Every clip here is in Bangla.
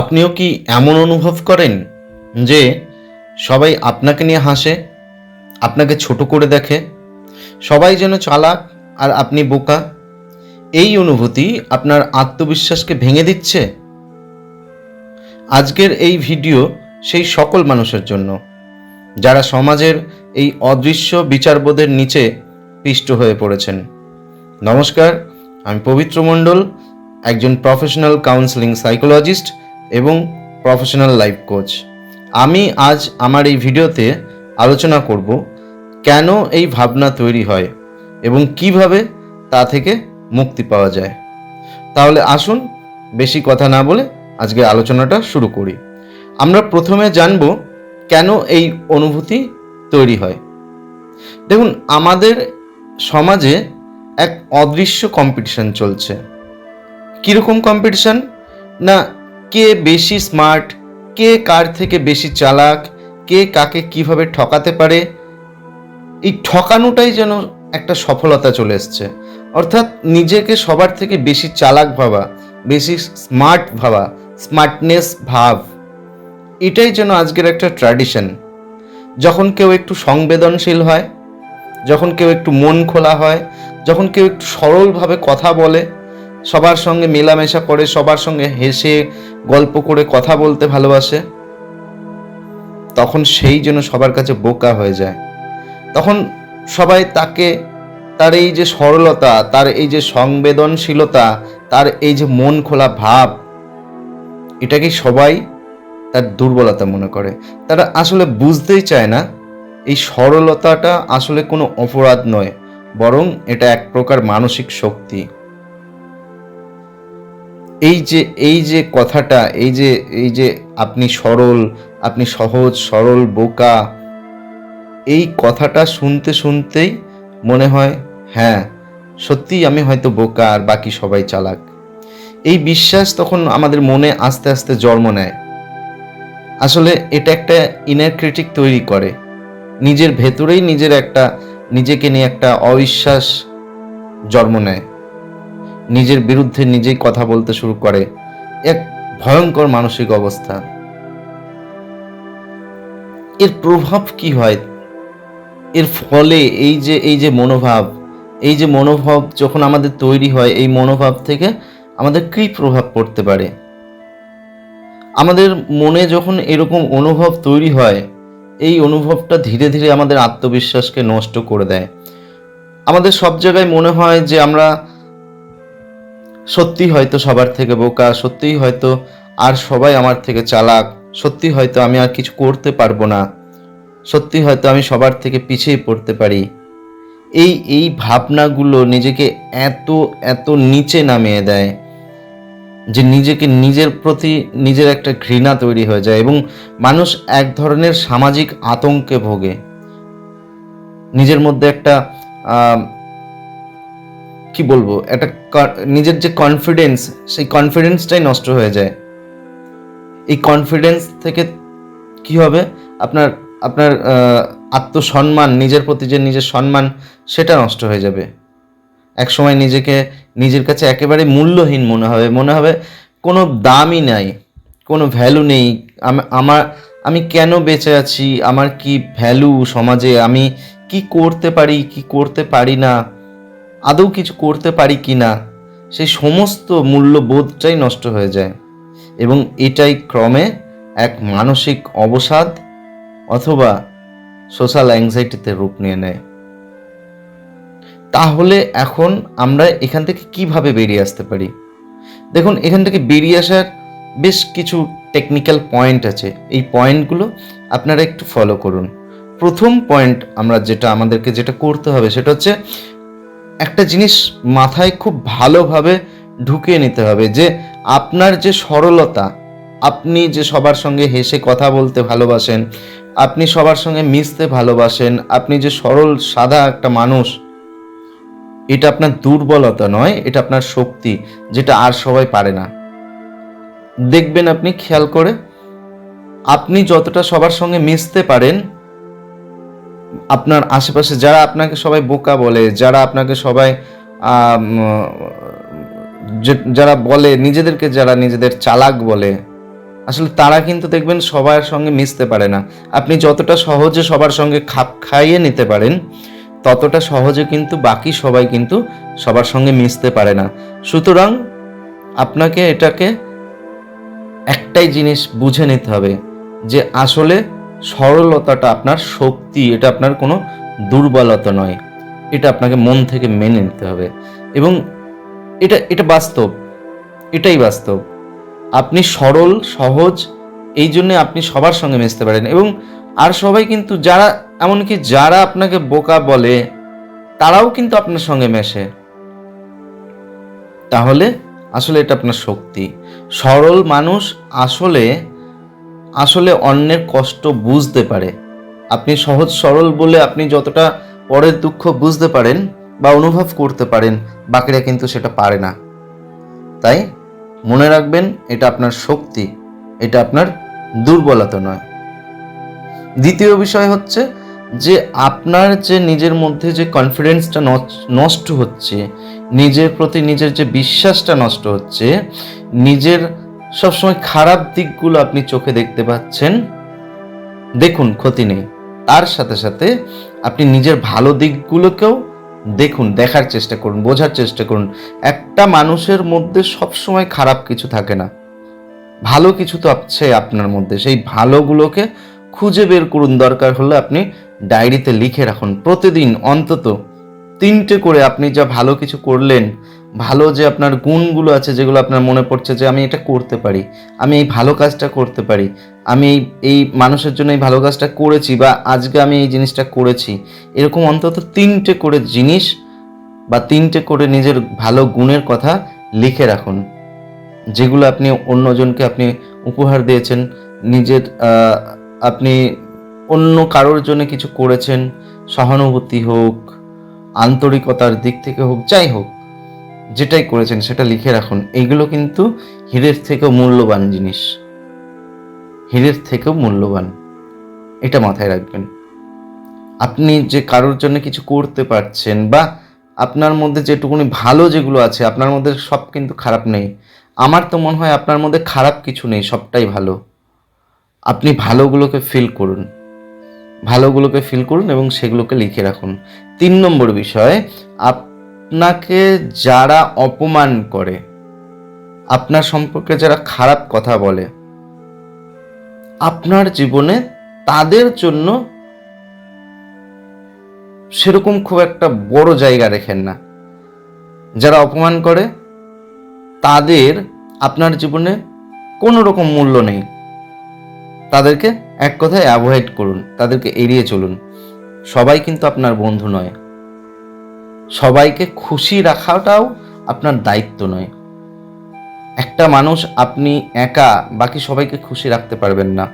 আপনিও কি এমন অনুভব করেন যে সবাই আপনাকে নিয়ে হাসে, আপনাকে ছোট করে দেখে? সবাই যেন চালাক আর আপনি বোকা, এই অনুভূতি আপনার আত্মবিশ্বাসকে ভেঙে দিচ্ছে? আজকের এই ভিডিও সেই সকল মানুষের জন্য, যারা সমাজের এই অদৃশ্য বিচারবোধের নিচে পিষ্ট হয়ে পড়েছেন। নমস্কার, আমি পবিত্র মণ্ডল, একজন প্রফেশনাল কাউন্সেলিং সাইকোলজিস্ট এবং প্রফেশনাল লাইফ কোচ আমি আজ আমার এই ভিডিওতে আলোচনা করব কেন এই ভাবনা তৈরি হয় এবং কীভাবে তা থেকে মুক্তি পাওয়া যায়। তাহলে আসুন বেশি কথা না বলে আজকে আলোচনাটা শুরু করি। আমরা প্রথমে জানব কেন এই অনুভূতি তৈরি হয়। দেখুন, আমাদের সমাজে এক অদৃশ্য কম্পিটিশন চলছে। কীরকম কম্পিটিশন না কে বেশি স্মার্ট কে কার থেকে বেশি চালাক, কে কাকে কীভাবে ঠকাতে পারে, এই ঠকানোটাই যেন একটা সফলতা চলে এসছে। অর্থাৎ নিজেকে সবার থেকে বেশি চালাক ভাবা, বেশি স্মার্ট ভাবা স্মার্টনেস ভাব, এটাই যেন আজকের একটা ট্র্যাডিশন যখন কেউ একটু সংবেদনশীল হয়, যখন কেউ একটু মন খোলা হয়, যখন কেউ একটু সরলভাবে কথা বলে সবার সঙ্গে মেলামেশা করে, সবার সঙ্গে হেসে, গল্প করে কথা বলতে ভালোবাসে, তখন সেই জন্য সবার কাছে বোকা হয়ে যায়। তখন সবাই তাকে, তার এই যে সরলতা, তার এই যে সংবেদনশীলতা, তার এই যে মন খোলা ভাব এটাকে সবাই তার দুর্বলতা মনে করে। তারা আসলে বুঝতেই চায় না, এই সরলতাটা আসলে কোনো অপরাধ নয়, বরং এটা এক প্রকার মানসিক শক্তি। এই যে এই যে কথাটা, এই যে এই যে আপনি সরল, আপনি সহজ, সরল, বোকা, এই কথাটা শুনতে শুনতেই মনে হয় হ্যাঁ সত্যিই আমি হয়তো বোকা আর বাকি সবাই চালাক। এই বিশ্বাস তখন আমাদের মনে আস্তে আস্তে জন্ম নেয়। আসলে এটা একটা ইনার ক্রিটিক তৈরি করে। নিজের ভেতরেই নিজের একটা, নিজেকে নিয়ে একটা অবিশ্বাস জন্ম নেয়। নিজের বিরুদ্ধে নিজেই কথা বলতে শুরু করে। এক ভয়ঙ্কর মানসিক অবস্থা। এর প্রভাব কি হয়? এর ফলে এই যে এই যে মনোভাব, এই যে মনোভাব যখন আমাদের তৈরি হয়, এই মনোভাব থেকে আমাদের কী প্রভাব পড়তে পারে? আমাদের মনে যখন এরকম অনুভব তৈরি হয়, এই অনুভবটা ধীরে ধীরে আমাদের আত্মবিশ্বাসকে নষ্ট করে দেয়। আমাদের সব জায়গায় মনে হয় যে আমরা সত্যি হয়তো সবার থেকে বোকা, সত্যিই হয়তো আর সবাই আমার থেকে চালাক সত্যি হয়তো আমি আর কিছু করতে পারব না সত্যি হয়তো আমি সবার থেকে পিছিয়ে পড়তে পারি। এই এই ভাবনাগুলো নিজেকে এত এত নিচে নামিয়ে দেয় যে নিজেকে নিজের প্রতি নিজের একটা ঘৃণা তৈরি হয়ে যায় এবং মানুষ এক ধরনের সামাজিক আতঙ্কে ভোগে। নিজের মধ্যে একটা কি বলব? একটা নিজের যে কনফিডেন্স সেই কনফিডেন্সটাই নষ্ট হয়ে যায়। এই কনফিডেন্স থেকে কি হবে? আপনার আপনার আত্মসম্মান, নিজের প্রতি যে নিজের সম্মান, সেটা নষ্ট হয়ে যাবে। এক সময় নিজেকে, নিজের কাছে একেবারে মূল্যহীন মনে হবে। মনে হবে, কোনো দামই নাই, কোনো ভ্যালু নেই। আমার, আমি কেন বেঁচে আছি? আমার কি ভ্যালু সমাজে? আমি কি করতে পারি, কি করতে পারি না? আদৌ কিছু করতে পারি কি না, সেই সমস্ত মূল্যবোধটাই নষ্ট হয়ে যায়। এবং এটাই ক্রমে এক মানসিক অবসাদ অথবা সোশ্যাল অ্যাংজাইটিতে রূপ নিয়ে নেয়। তাহলে এখন আমরা এখান থেকে কীভাবে বেরিয়ে আসতে পারি? দেখুন, এখান থেকে বেরিয়ে আসার বেশ কিছু টেকনিক্যাল পয়েন্ট আছে। এই পয়েন্টগুলো আপনারা একটু ফলো করুন। প্রথম পয়েন্ট আমরা যেটা আমাদেরকে যেটা করতে হবে সেটা হচ্ছে একটা জিনিস মাথায় খুব ভালোভাবে ঢুকিয়ে নিতে হবে যে আপনার যে সরলতা, আপনি যে সবার সঙ্গে হেসে কথা বলতে ভালোবাসেন, আপনি সবার সঙ্গে মিশতে ভালোবাসেন, আপনি যে সরল, সাদা একটা মানুষ, এটা আপনার দুর্বলতা নয়, এটা আপনার শক্তি, যেটা আর সবাই পারে না। দেখবেন আপনি, খেয়াল করে, আপনি যতটা সবার সঙ্গে মিশতে পারেন আপনার আশেপাশে যারা আপনাকে সবাই বোকা বলে, যারা আপনাকে সবাই যারা বলে, নিজেদেরকে যারা নিজেদের চালাক বলে, আসলে তারা কিন্তু দেখবেন সবার সঙ্গে মিশতে পারে না। আপনি যতটা সহজে সবার সঙ্গে খাপ খাইয়ে নিতে পারেন, ততটা সহজে কিন্তু বাকি সবাই কিন্তু সবার সঙ্গে মিশতে পারে না। সুতরাং আপনাকে এটাকে একটাই জিনিস বুঝে নিতে হবে যে আসলে সরলতাটা আপনার শক্তি, এটা আপনার কোনো দুর্বলতা নয়। এটা আপনাকে মন থেকে মেনে নিতে হবে। এবং এটা এটা বাস্তব। এটাই বাস্তব। আপনি সরল, সহজ, এই জন্য আপনি সবার সঙ্গে মিশতে পারেন। এবং আর সবাই কিন্তু যারা, এমনকি যারা আপনাকে বোকা বলে, তারাও কিন্তু আপনার সঙ্গে মেশে। তাহলে আসলে এটা আপনার শক্তি। সরল মানুষ আসলে আসলে অন্যের কষ্ট বুঝতে পারে। আপনি সহজ সরল বলে আপনি যতটা পরের দুঃখ বুঝতে পারেন বা অনুভব করতে পারেন, বাকিরা কিন্তু সেটা পারে না। তাই মনে রাখবেন, এটা আপনার শক্তি, এটা আপনার দুর্বলতা নয়। দ্বিতীয় বিষয় হচ্ছে যে আপনার যে নিজের মধ্যে যে কনফিডেন্সটা নষ্ট হচ্ছে, নিজের প্রতি নিজের যে বিশ্বাসটা নষ্ট হচ্ছে, নিজের সবসময় খারাপ দিকগুলো আপনি চোখে দেখতে পাচ্ছেন। দেখুন, ক্ষতি নেই। তার সাথে সাথে আপনি নিজের ভালো দিকগুলোকেও দেখুন, দেখার চেষ্টা করুন, বোঝার চেষ্টা করুন। একটা মানুষের মধ্যে সবসময় খারাপ কিছু থাকে না। ভালো কিছু তো আছে আপনার মধ্যে। সেই ভালোগুলোকে খুঁজে বের করুন। দরকার হলে আপনি ডায়েরিতে লিখে রাখুন। প্রতিদিন অন্তত তিনটে করে আপনি যা ভালো কিছু করলেন ভালো যে আপনার গুণগুলো আছে, যেগুলো আপনার মনে পড়ছে যে আমি এটা করতে পারি, আমি এই ভালো কাজটা করতে পারি, আমি এই এই মানুষের জন্য এই ভালো কাজটা করেছি বা আজকে আমি এই জিনিসটা করেছি, এরকম অন্তত তিনটে করে জিনিস বা তিনটে করে নিজের ভালো গুণের কথা লিখে রাখুন, যেগুলো আপনি অন্যজনকে আপনি উপহার দিয়েছেন, নিজের আপনি অন্য কারোর জন্য কিছু করেছেন, সহানুভূতি হোক, আন্তরিকতার দিক থেকে হোক, যাই হোক যেটাই করেছেন সেটা লিখে রাখুন। এইগুলো কিন্তু হীরের থেকেও মূল্যবান জিনিস। হীরের থেকেও মূল্যবান। এটা মাথায় রাখবেন। আপনি যে কারোর জন্য কিছু করতে পারছেন বা আপনার মধ্যে যেটুকুনি ভালো যেগুলো আছে, আপনার মধ্যে সব কিন্তু খারাপ নেই। আমার তো মনে হয় আপনার মধ্যে খারাপ কিছু নেই, সবটাই ভালো। আপনি ভালোগুলোকে ফিল করুন। ভালোগুলোকে ফিল করুন এবং সেগুলোকে লিখে রাখুন। তিন নম্বর বিষয় আপনাকে যারা অপমান করে, আপনার সম্পর্কে যারা খারাপ কথা বলে, আপনার জীবনে তাদের জন্য সেরকম খুব একটা বড় জায়গা রেখেন না। যারা অপমান করে, তাদের আপনার জীবনে কোনো রকম মূল্য নেই। তাদেরকে এক কথায় অ্যাভয়েড করুন, তাদেরকে এড়িয়ে চলুন। সবাই কিন্তু আপনার বন্ধু নয়। সবাইকে খুশি রাখাটাও আপনার দায়িত্ব নয়। একটা মানুষ আপনি একা, বাকি সবাইকে খুশি রাখতে পারবেন না।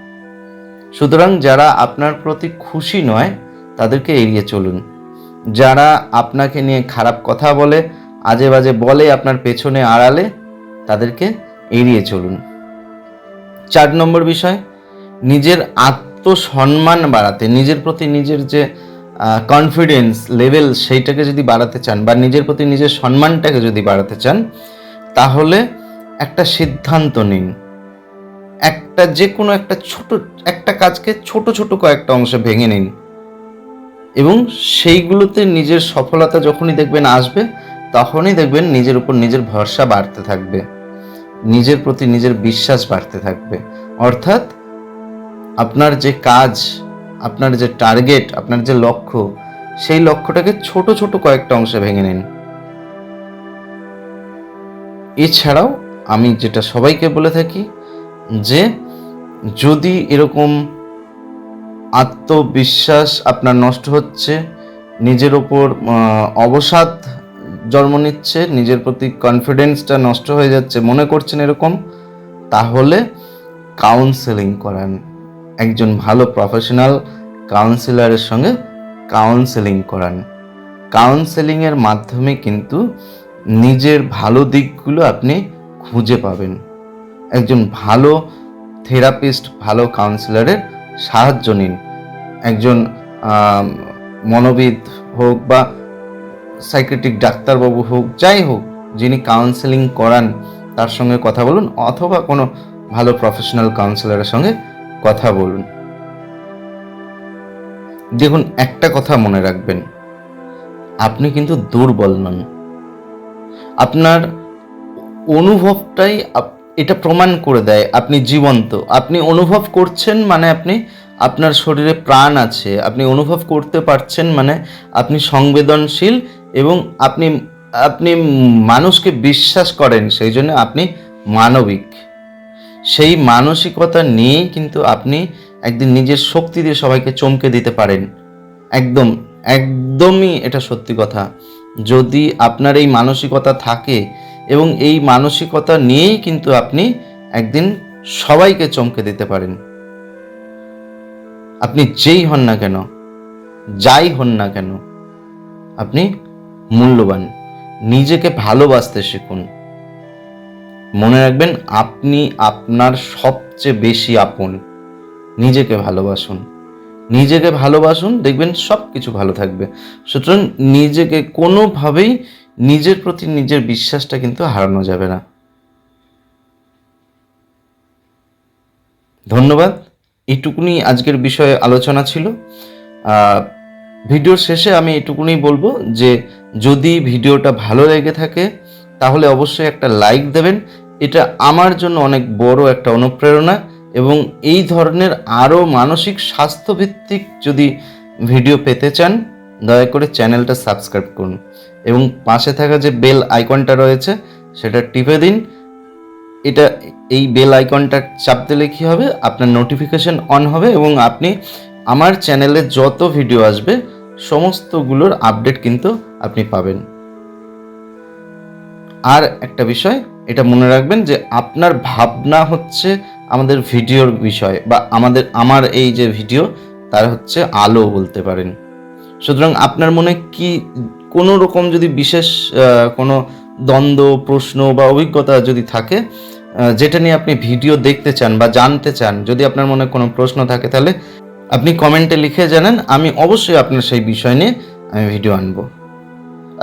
সুতরাং যারা আপনার প্রতি খুশি নয়, তাদেরকে এড়িয়ে চলুন। যারা আপনাকে নিয়ে খারাপ কথা বলে আজে বাজে বলে আপনার পেছনে আড়ালে, তাদেরকে এড়িয়ে চলুন। চার নম্বর বিষয়, নিজের আত্মসম্মান বাড়াতে, নিজের প্রতি নিজের যে কনফিডেন্স লেভেল সেইটাকে যদি বাড়াতে চান বা নিজের প্রতি নিজের সম্মানটাকে যদি বাড়াতে চান, তাহলে একটা সিদ্ধান্ত নিন। একটা যে কোনো একটা ছোট, একটা কাজকে ছোট ছোট কয়েকটা অংশে ভেঙে নিন। এবং সেইগুলোতে নিজের সফলতা যখনই দেখবেন আসবে, তখনই দেখবেন নিজের উপর নিজের ভরসা বাড়তে থাকবে। নিজের প্রতি নিজের বিশ্বাস বাড়তে থাকবে। অর্থাৎ আপনার যে কাজ আপনার যে টার্গেট আপনার যে লক্ষ্য, সেই লক্ষ্যটাকে ছোট ছোট কয়েকটা অংশে ভেঙে নিন। এছাড়াও আমি যেটা সবাইকে বলে থাকি যে, যদি এরকম আত্মবিশ্বাস আপনার নষ্ট হচ্ছে, নিজের ওপর অবসাদ জন্ম নিচ্ছে, নিজের প্রতি কনফিডেন্সটা নষ্ট হয়ে যাচ্ছে, মনে করছেন এরকম, তাহলে কাউন্সেলিং করান। একজন ভালো প্রফেশনাল কাউন্সিলরের সঙ্গে কাউন্সেলিং করান। কাউন্সেলিংয়ের মাধ্যমে কিন্তু নিজের ভালো দিকগুলো আপনি খুঁজে পাবেন। একজন ভালো থেরাপিস্ট ভালো কাউন্সিলরের সাহায্য নিন। একজন মনোবিদ হোক বা সাইকেট্রিক ডাক্তারবাবু হোক, যাই হোক, যিনি কাউন্সেলিং করান, তার সঙ্গে কথা বলুন, অথবা কোনো ভালো প্রফেশনাল কাউন্সিলরের সঙ্গে কথা বলুন। দেখুন, একটা কথা মনে রাখবেন। আপনি কিন্তু দুর্বল নন। আপনার অনুভবটাই এটা প্রমাণ করে দেয়, আপনি জীবন্ত। আপনি অনুভব করছেন মানে আপনি, আপনার শরীরে প্রাণ আছে। আপনি অনুভব করতে পারছেন মানে আপনি সংবেদনশীল এবং আপনি আপনি মানুষকে বিশ্বাস করেন, সেই জন্য আপনি মানবিক। সেই মানসিকতা নিয়েই কিন্তু আপনি একদিন নিজের শক্তি দিয়ে সবাইকে চমকে দিতে পারেন। একদম, একদমই এটা সত্যি কথা। যদি আপনার এই মানসিকতা থাকে এবং এই মানসিকতা নিয়েই কিন্তু আপনি একদিন সবাইকে চমকে দিতে পারেন। আপনি যেই হন না কেন, যাই হন না কেন, আপনি মূল্যবান। নিজেকে ভালোবাসতে শিখুন। মনে রাখবেন, আপনি আপনার সবচেয়ে বেশি আপন। নিজেকে ভালোবাসুন। নিজেকে ভালোবাসুন, দেখবেন সব কিছু ভালো থাকবে। সুতরাং নিজেকে কোনোভাবেই নিজের প্রতি নিজের বিশ্বাসটা কিন্তু হারানো যাবে না। ধন্যবাদ। এইটুকুনি আজকের বিষয়ে আলোচনা ছিল। ভিডিওর শেষে আমি এটুকুনি বলব যে, যদি ভিডিওটা ভালো লেগে থাকে তাহলে অবশ্যই একটা লাইক দেবেন। এটা আমার জন্য অনেক বড় একটা অনুপ্রেরণা এবং এই ধরনের আরও মানসিক স্বাস্থ্যভিত্তিক যদি ভিডিও পেতে চান, দয়া করে চ্যানেলটা সাবস্ক্রাইব করুন এবং পাশে থাকা যে বেল আইকনটা রয়েছে, সেটা টিপে দিন। এটা এই বেল আইকনটা চাপ দিলে কী হবে? আপনার নোটিফিকেশন অন হবে এবং আপনি আমার চ্যানেলে যত ভিডিও আসবে, সমস্তগুলোর আপডেট কিন্তু আপনি পাবেন। আর একটা বিষয়, এটা মনে রাখবেন যে আপনার ভাবনা হচ্ছে আমাদের ভিডিওর বিষয় বা আমাদের, আমার এই যে ভিডিও, তার হচ্ছে আলো বলতে পারেন। সুতরাং আপনার মনে কি কোনো রকম যদি বিশেষ কোনো দ্বন্দ্ব, প্রশ্ন বা অভিজ্ঞতা যদি থাকে যেটা নিয়ে আপনি ভিডিও দেখতে চান বা জানতে চান, যদি আপনার মনে কোনো প্রশ্ন থাকে তাহলে আপনি কমেন্টে লিখে জানান, আমি অবশ্যই আপনার সেই বিষয় নিয়ে আমি ভিডিও আনব।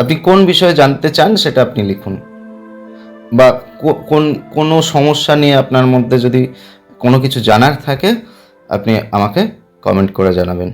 আপনি কোন বিষয়ে জানতে চান সেটা আপনি লিখুন। বা কোন, কোনো সমস্যা নিয়ে আপনার মধ্যে যদি কোনো কিছু জানার থাকে, আপনি আমাকে কমেন্ট করে জানাবেন।